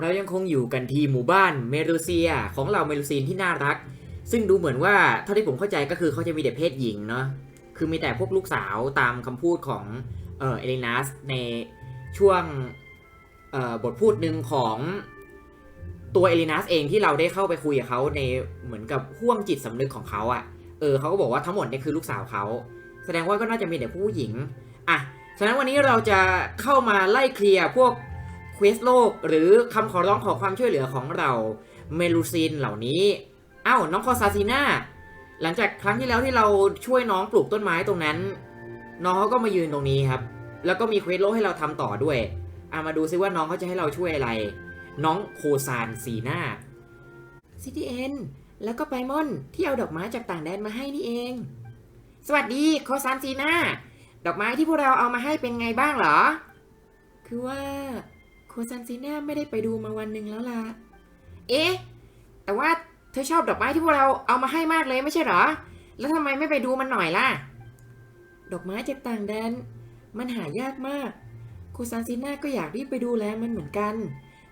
เรายังคงอยู่กันที่หมู่บ้านเมรูเซียของเราเมรูซีนที่น่ารัก ซึ่งดูเหมือนว่าเท่าที่ผมเข้าใจก็คือเขาจะมีแต่เพศหญิงเนาะคือมีแต่พวกลูกสาวตามคำพูดของเออเอลินัสในช่วงเอ่อบทพูดหนึ่งของตัวเอลินัสเองที่เราได้เข้าไปคุยกับเขาในเหมือนกับห่วงจิตสำนึกของเขาอะ่ะ เออเขาก็บอกว่าทั้งหมดนี่คือลูกสาวเขา แสดงว่าก็น่าจะมีแต่ผู้หญิง อะ ฉะนั้นวันนี้เราจะเข้ามาไล่เคลียร์พวก ควสโลกหรือคำขอร้องขอความช่วยเหลือของเราเมลูซินเหล่านี้เอ้าน้องคอซาซิน่าหลังจากครั้งที่แล้วที่เราช่วยน้องปลูกต้นไม้ตรงนั้น น้องเขาก็มายืนตรงนี้ครับ แล้วก็มีเควสโลกให้เราทำต่อด้วยอามาดูซิว่าน้องเขาจะให้เราช่วยอะไร น้องโคซานสีนาซิตี้เอ็นแล้วก็ไปมอนที่เอาดอกไม้จากต่างแดนมาให้นี่เอง สวัสดีโคซานซีนาดอกไม้ที่พวกเราเอามาให้เป็นไงบ้างเหรอ คือว่า โคซันซีน่าไม่ได้ไปดูมาวันหนึ่งแล้วล่ะ เอ๊ะ แต่ว่าเธอชอบดอกไม้ที่พวกเราเอามาให้มากเลยไม่ใช่หรอ แล้วทำไมไม่ไปดูมันหน่อยล่ะ ดอกไม้จากต่างแดน มันหายากมากโคซันซีน่าก็อยากรีบไปดูแลมันเหมือนกัน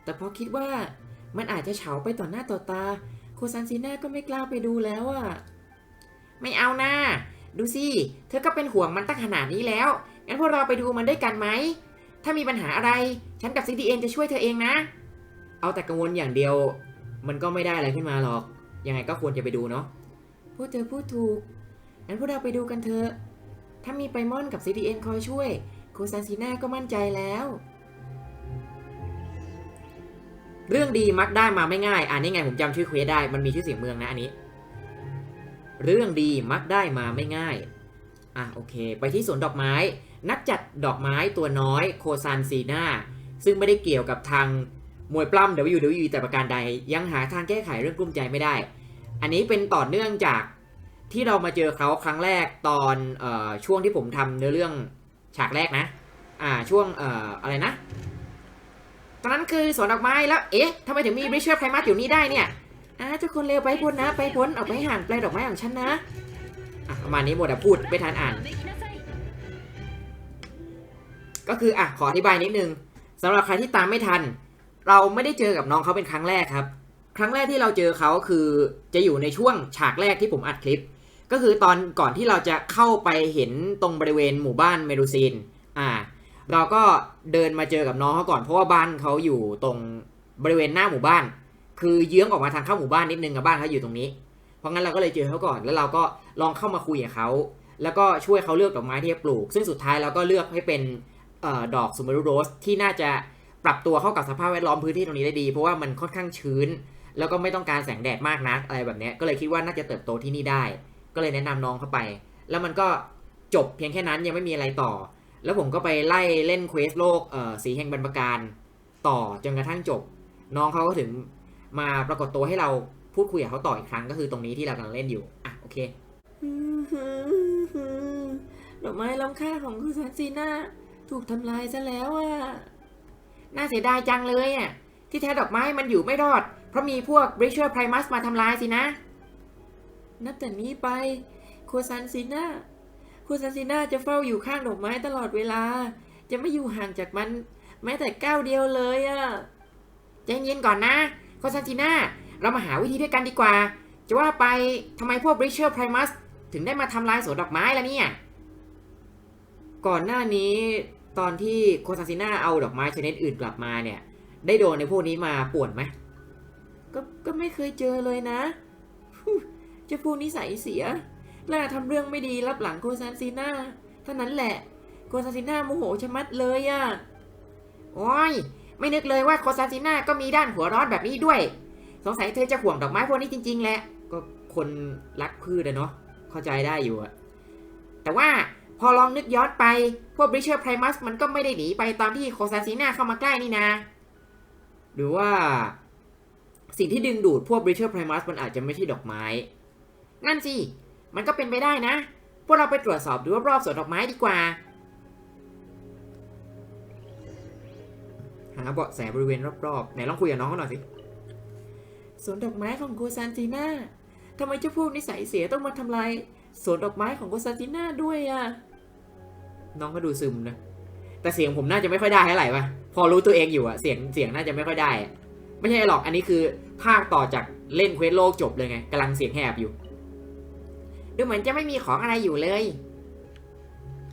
แต่พอคิดว่ามันอาจจะเฉาไปต่อหน้าต่อตาโคซันซีน่าก็ไม่กล้าไปดูแล้วอะไม่เอานะดูสิ เธอก็เป็นห่วงมันตั้งขนาดนี้แล้ว งั้นพวกเราไปดูมันด้วยกันไหม ถ้ามีปัญหาอะไร ฉันกับ CDN จะช่วยเธอเองนะ เอาแต่กังวลอย่างเดียว มันก็ไม่ได้อะไรขึ้นมาหรอก ยังไงก็ควรจะไปดูเนาะพวกเธอพูดถูก งั้นพวกเราไปดูกันเถอะ ถ้ามีไปมอนกับ CDN คอยช่วยโคซานซีน่าก็มั่นใจแล้ว เรื่องดีมักได้มาไม่ง่าย อ่านี่ไงผมจำชื่อเควสได้ มันมีชื่อเสียงเมืองนะอันนี้ เรื่องดีมักได้มาไม่ง่าย อะโอเค ไปที่สวนดอกไม้ นักจัดดอกไม้ตัวน้อยโคซานซีนาซึ่งไม่ได้เกี่ยวกับทางมวยปล้ำ WWE แต่ประการใด ยังหาทางแก้ไขเรื่องกลุ้มใจไม่ได้ อันนี้เป็นต่อเนื่องจากที่เรามาเจอเขาครั้งแรกตอนออช่วงที่ผมทำเนื้อเรื่องฉากแรกนะ อ่าช่วงอออะไรนะ ตอนนั้นคือสวนดอกไม้แล้ว เอ๊ะทำไมถึงมีบริเชอร์ไพรมัสอยู่นี่ได้เนี่ยอ่าทุกคนเร็วไปพ้นนะ ไปพ้นออกไปห่างไกลดอกไม้ของฉันนะอะประมาณนี้หมดอะพูดไม่ทันอ่าน ก็คืออะขออธิบายนิดนึงสำหรับใครที่ตามไม่ทัน เราไม่ได้เจอกับน้องเขาเป็นครั้งแรกครับ ครั้งแรกที่เราเจอเขาคือจะอยู่ในช่วงฉากแรกที่ผมอัดคลิป ก็คือตอนก่อนที่เราจะเข้าไปเห็นตรงบริเวณหมู่บ้านเมรูซีนอ่า เราก็เดินมาเจอกับน้องเขาก่อนเพราะว่าบ้านเขาอยู่ตรงบริเวณหน้าหมู่บ้าน คือเยื้องออกมาทางเข้าหมู่บ้านนิดนึงกับบ้านเขาอยู่ตรงนี้ เพราะงั้นเราก็เลยเจอเขาก่อนแล้วเราก็ลองเข้ามาคุยกับเขาแล้วก็ช่วยเขาเลือกดอกไม้ที่จะปลูก ซึ่งสุดท้ายเราก็เลือกให้เป็น ออดอกซูมารุโรสที่น่าจะปรับตัวเข้ากับสภาพแวดล้อมพื้นที่ตรงนี้ได้ดี เพราะว่ามันค่อนข้างชื้น แล้วก็ไม่ต้องการแสงแดดมากนักอะไรแบบนี้ก็เลยคิดว่าน่าจะเติบโตที่นี่ได้ ก็เลยแนะนำน้องเข้าไป แล้วมันก็จบเพียงแค่นั้นยังไม่มีอะไรต่อ แล้วผมก็ไปไล่เล่นเควสโลกเออสีแห่งบรรพการต่อจนกระทั่งจบ น้องเขาก็ถึงมาปรากฏตัวให้เราพูดคุยกับเขาต่ออีกครั้งก็คือตรงนี้ที่เรากำลังเล่นอยู่ อะ โอเคดอกไม้ล้ำค่าของคุณซันซีน่า ถูกทำลายซะแล้วอะน่าเสียดายจังเลยอะที่แท้ดอกไม้มันอยู่ไม่รอด เพราะมีพวกบริเชอร์ไพรมัสมาทำลายสินะ นับแต่นี้ไป โคซันซีน่าโคซันซีน่าจะเฝ้าอยู่ข้างดอกไม้ตลอดเวลา จะไม่อยู่ห่างจากมัน แม้แต่ก้าวเดียวเลยอะใจเย็นก่อนนะ โคซันซีน่าเรามาหาวิธีด้วยกันดีกว่า จะว่าไปทำไมพวกบริเชอร์ไพรมัสถึงได้มาทำลายสวนดอกไม้ล่ะเนี่ย ก่อนหน้านี้ ตอนที่โคซาซิน่าเอาดอกไม้ชนิดอื่นกลับมาเนี่ย ได้โดนในพวกนี้มาป่วนไหมก็ก็ไม่เคยเจอเลยนะจะพวกนิสัยเสียกล้าทำเรื่องไม่ดีรับหลังโคซานซีน่าเท่านั้นแหละ โคซานซีน่าโมโหชะมัดเลยอะโอ้ยไม่นึกเลยว่าโคซานซีน่าก็มีด้านหัวร้อนแบบนี้ด้วย สงสัยเธอจะห่วงดอกไม้พวกนี้จริง ๆ แหละ ก็คนรักพืชอะเนาะเข้าใจได้อยู่อะแต่ว่า พอลองนึกย้อนไป พวกบริเชอร์ไพรมัสมันก็ไม่ได้หนีไปตามที่โคซาซีนาเข้ามาใกล้นี่นะ หรือว่าสิ่งที่ดึงดูดพวกบริเชอร์ไพรมัสมันอาจจะไม่ใช่ดอกไม้ นั่นสิ มันก็เป็นไปได้นะ พวกเราไปตรวจสอบดูรอบๆสวนดอกไม้ดีกว่า หาเบาะแสบริเวณรอบๆ ไหนลองคุยกับน้องเขาหน่อยสิ สวนดอกไม้ของโคซานติน่าทำไมเจ้าพวกนิสัยเสียต้องมาทำลายสวนดอกไม้ของโคซานติน่าด้วยอะ น้องก็ดูซึมนะ แต่เสียงผมน่าจะไม่ค่อยได้เท่าไหร่ป่ะ พอรู้ตัวเองอยู่อะเสียงเสียงน่าจะไม่ค่อยได้อะไม่ใช่หรอก อันนี้คือภาคต่อจากเล่นเควสโลกจบเลยไงกำลังเสียงแหบอยู่ ดูเหมือนจะไม่มีของอะไรอยู่เลย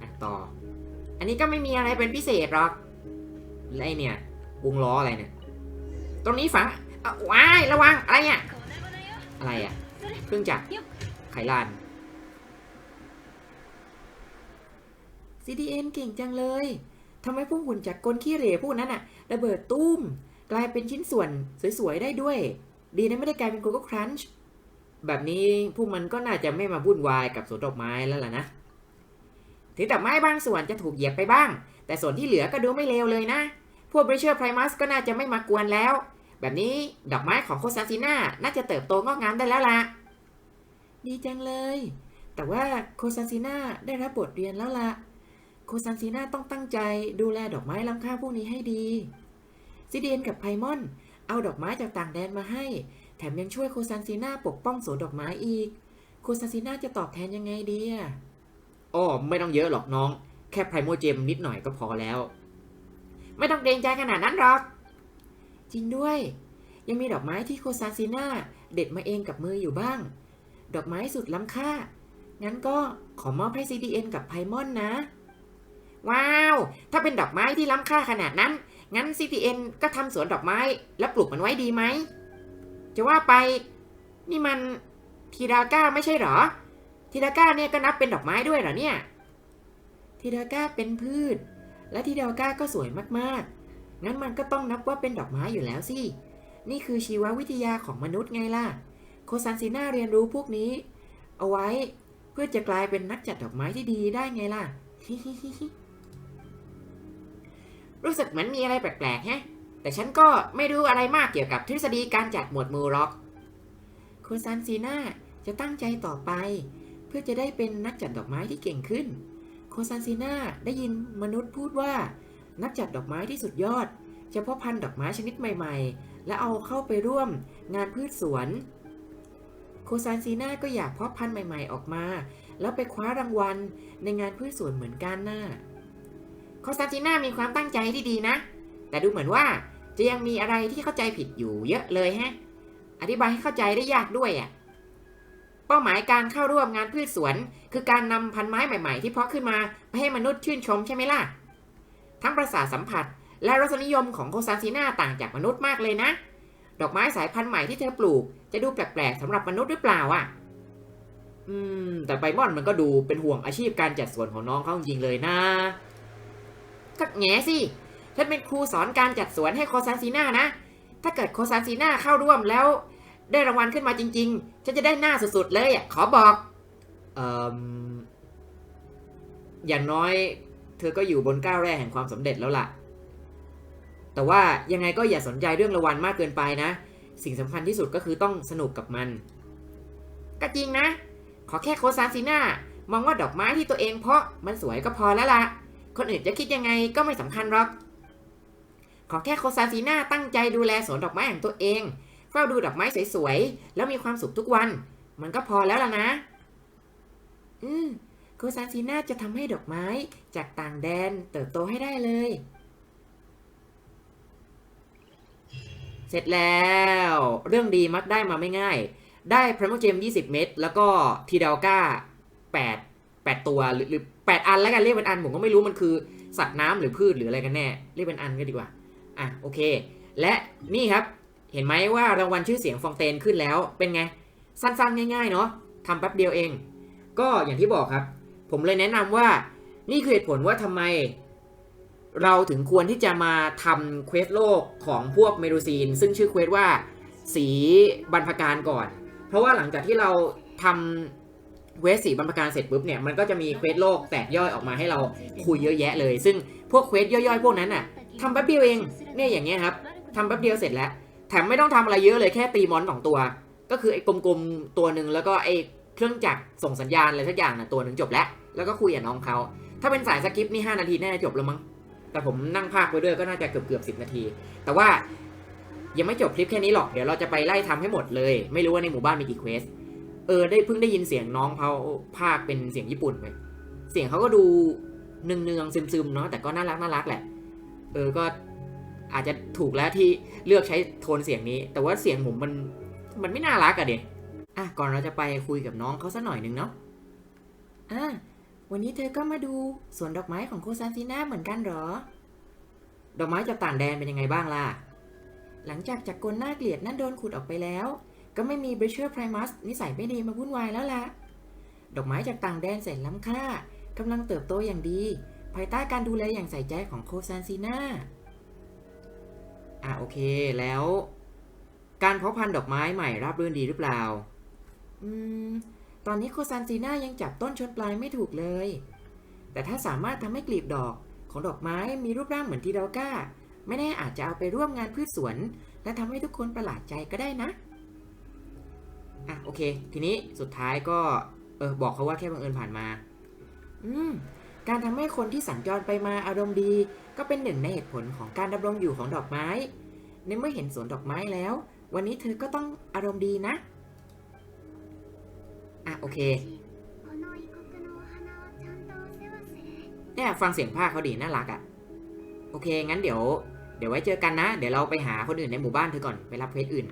อะต่อ อันนี้ก็ไม่มีอะไรเป็นพิเศษหรอกไอเนี่ยวงล้ออะไรเนี่ย ตรงนี้ฝังว้ายระวังอะไรเนี่ย อะไรอะเครื่องจักรไขลาน CDN เก่งจังเลยทำไมพวกหุ่นจากกลขี้เหร่พวกนั้นอะระเบิดตุ้ม กลายเป็นชิ้นส่วนสวย ๆ ได้ด้วย ดีนะไม่ได้กลายเป็นโกโก้ครันช์แบบนี้พวกมันก็น่าจะไม่มาวุ่นวายกับสวนดอกไม้แล้วล่ะนะถึงดอกไม้บางส่วนจะถูกเหยียบไปบ้าง แต่ส่วนที่เหลือก็ดูไม่เลวเลยนะ พวกบริเชอร์ไพรมัสก็น่าจะไม่มากวนแล้ว แบบนี้ดอกไม้ของโคซาซิน่าน่าจะเติบโตงอกงามได้แล้วล่ะ ดีจังเลย แต่ว่าโคซาซิน่าได้รับบทเรียนแล้วล่ะ โคซันซีนาต้องตั้งใจดูแลดอกไม้ล้ำค่าพวกนี้ให้ดี ซิเดียนกับไพมอน เอาดอกไม้จากต่างแดนมาให้ แถมยังช่วยโคซันซีนาปกป้องสวนดอกไม้อีกโคซันซีนาจะตอบแทนยังไงดีอะอ๋อไม่ต้องเยอะหรอกน้อง แค่ไพรโมเจมนิดหน่อยก็พอแล้ว ไม่ต้องเกรงใจขนาดนั้นหรอก จริงด้วย ยังมีดอกไม้ที่โคซันซีนาเด็ดมาเองกับมืออยู่บ้าง ดอกไม้สุดล้ำค่า งั้นก็ขอมอบให้ CDN กับไพมอนนะ ว้าว ถ้าเป็นดอกไม้ที่ล้ำค่าขนาดนั้น งั้น CTN ก็ทำสวนดอกไม้แล้วปลูกมันไว้ดีไหม จะว่าไป นี่มันทีดาก้าไม่ใช่หรอ ทีดาก้าเนี่ยก็นับเป็นดอกไม้ด้วยเหรอเนี่ย ทีดาก้าเป็นพืช และทีดาก้าก็สวยมากๆ งั้นมันก็ต้องนับว่าเป็นดอกไม้อยู่แล้วสิ นี่คือชีววิทยาของมนุษย์ไงล่ะ โคซันซีน่าเรียนรู้พวกนี้ เอาไว้เพื่อจะกลายเป็นนักจัดดอกไม้ที่ดีได้ไงล่ะ รู้สึกเหมือนมีอะไรแปลกๆฮะ แต่ฉันก็ไม่รู้อะไรมากเกี่ยวกับทฤษฎีการจัดหมวดหมู่หรอกโคซันซีนาจะตั้งใจต่อไป เพื่อจะได้เป็นนักจัดดอกไม้ที่เก่งขึ้นโคซันซีนาได้ยินมนุษย์พูดว่า นักจัดดอกไม้ที่สุดยอดจะเพาะพันธุ์ดอกไม้ชนิดใหม่ ๆ และเอาเข้าไปร่วมงานพืชสวนโคซานซีนาก็อยากเพาะพันธุ์ใหม่ ๆ ออกมา แล้วไปคว้ารางวัลในงานพืชสวนเหมือนกันน่ะโคซานซีนามีความตั้งใจที่ดีนะ แต่ดูเหมือนว่าจะยังมีอะไรที่เข้าใจผิดอยู่เยอะเลยฮะ อธิบายให้เข้าใจได้ยากด้วยอะ เป้าหมายการเข้าร่วมงานพืชสวน คือการนำพันไม้ใหม่ๆ ที่เพาะขึ้นมาไปให้มนุษย์ชื่นชมใช่ไหมล่ะ ทั้งประสาสัมผัส และรสนิยมของโคซานซีนาต่างจากมนุษย์มากเลยนะ ดอกไม้สายพันธุ์ใหม่ที่เธอปลูก จะดูแปลกๆสำหรับมนุษย์หรือเปล่าอะ อืม แต่ไบมอนมันก็ดูเป็นห่วงอาชีพการจัดสวนของน้องเขาจริงเลยนะ ก็แง่สิฉันเป็นครูสอนการจัดสวนให้โคซานซีน่านะ ถ้าเกิดโคซานซีน่าเข้าร่วมแล้ว ได้รางวัลขึ้นมาจริง ๆ ฉันจะได้หน้าสุดๆเลยอะขอบอกเอ่ออย่างน้อย เธอก็อยู่บนก้าวแรกแห่งความสำเร็จแล้วล่ะ แต่ว่ายังไงก็อย่าสนใจเรื่องรางวัลมากเกินไปนะ สิ่งสำคัญที่สุดก็คือต้องสนุกกับมัน ก็จริงนะ ขอแค่โคซานซีน่ามองว่าดอกไม้ที่ตัวเองเพาะมันสวยก็พอแล้วล่ะ คนอื่นจะคิดยังไงก็ไม่สำคัญหรอก ขอแค่โคซานซีน่าตั้งใจดูแลสวนดอกไม้ของตัวเองเฝ้าดูดอกไม้สวยๆ แล้วมีความสุขทุกวัน มันก็พอแล้วล่ะนะ อืมโคซานซีน่าจะทำให้ดอกไม้จากต่างแดนเติบโตให้ได้เลย เสร็จแล้ว เรื่องดีมักได้มาไม่ง่าย ได้พรโมเจม 20 เม็ดแล้วก็ทีเดาก้า 8 8 ตัวหรือหรือ8อันแล้วกันเรียกเป็นอันผมก็ไม่รู้มันคือสัตว์น้ำหรือพืชหรืออะไรกันแน่ เรียกเป็นอันก็ดีกว่าอะโอเค และนี่ครับเห็นไหมว่ารางวัลชื่อเสียงฟองเตนขึ้นแล้วเป็นไง สั้นๆ ง่ายๆเนาะทำแป๊บเดียวเอง ก็อย่างที่บอกครับ ผมเลยแนะนำว่านี่คือเหตุผลว่าทำไม เราถึงควรที่จะมาทำเควสโลกของพวกเมดูซีน ซึ่งชื่อเควสว่าสีบรรพการก่อน เพราะว่าหลังจากที่เราทำ เควสสีบรรพการเสร็จปุ๊บเนี่ยมันก็จะมีเควสโลกแตกย่อยออกมาให้เราคุยเยอะแยะเลย ซึ่งพวกเควสย่อยๆ พวกนั้นน่ะทำแป๊บเดียวเองเนี่ยอย่างเงี้ยครับทำแป๊บเดียวเสร็จแล้วแถมไม่ต้องทำอะไรเยอะเลยแค่ตีมอนสองตัว ก็คือไอ้กลมๆตัวหนึ่งแล้วก็ไอ้เครื่องจักรส่งสัญญาณอะไรสักอย่างน่ะตัวหนึ่งจบแล้วแล้วก็คุยกับน้องเขาถ้าเป็นสายสกิปนี่5นาทีแน่จจบแล้วมั้งแต่ผมนั่งพากไปด้วยก็น่าจะเกือบเกือบสินาที แต่ว่ายังไม่จบคลิปแค่นี้หรอกเดี๋ยวเราจะไปไล่ทำให้หมดเลย ไม่รู้ว่าในหมู่บ้านมีกี่เควส เออได้เพิ่งได้ยินเสียงน้องเขาพากเป็นเสียงญี่ปุ่นไปเสียงเขาก็ดูเนืองๆซึมๆเนาะแต่ก็น่ารักน่ารักแหละ เออก็อาจจะถูกแล้วที่เลือกใช้โทนเสียงนี้ แต่ว่าเสียงผมมันมันไม่น่ารักอะเด็อะก่อนเราจะไปคุยกับน้องเขาสักหน่อยหนึ่งเนาะอะวันนี้เธอก็มาดูสวนดอกไม้ของโคซานซีน่าเหมือนกันเหรอ ดอกไม้จากต่างแดนเป็นยังไงบ้างล่ะ หลังจากจากกลน่าเกลียดนั่นโดนขุดออกไปแล้ว ก็ไม่มีบริเชอร์ไพรมัสนิสัยไม่ดีมาวุ่นวายแล้วล่ะดอกไม้จากต่างแดนแสนล้ำค่ากำลังเติบโตอย่างดี ภายใต้การดูแลอย่างใส่ใจของโคซานซีนาอะโอเคแล้ว การเพาะพันธุ์ดอกไม้ใหม่ราบรื่นดีหรือเปล่า อืม ตอนนี้โคซานซีนายังจับต้นชนปลายไม่ถูกเลย แต่ถ้าสามารถทำให้กลีบดอกของดอกไม้มีรูปร่างเหมือนทีเดาก้า ไม่แน่อาจจะเอาไปร่วมงานพืชสวน และทำให้ทุกคนประหลาดใจก็ได้นะ อะโอเค ทีนี้สุดท้ายก็เออบอกเขาว่าแค่บังเอิญผ่านมา อืมการทำให้คนที่สัญจรไปมาอารมณ์ดี ก็เป็นหนึ่งในเหตุผลของการดำรงอยู่ของดอกไม้ ในเมื่อเห็นสวนดอกไม้แล้ว วันนี้เธอก็ต้องอารมณ์ดีนะ อะโอเคเนี่ยฟังเสียงภาคเขาดีน่ารักอะ่ะ โอเคงั้นเดี๋ยว เดี๋ยวไว้เจอกันนะ เดี๋ยวเราไปหาคนอื่นในหมู่บ้านเธอก่อนไปรับเพจอื่น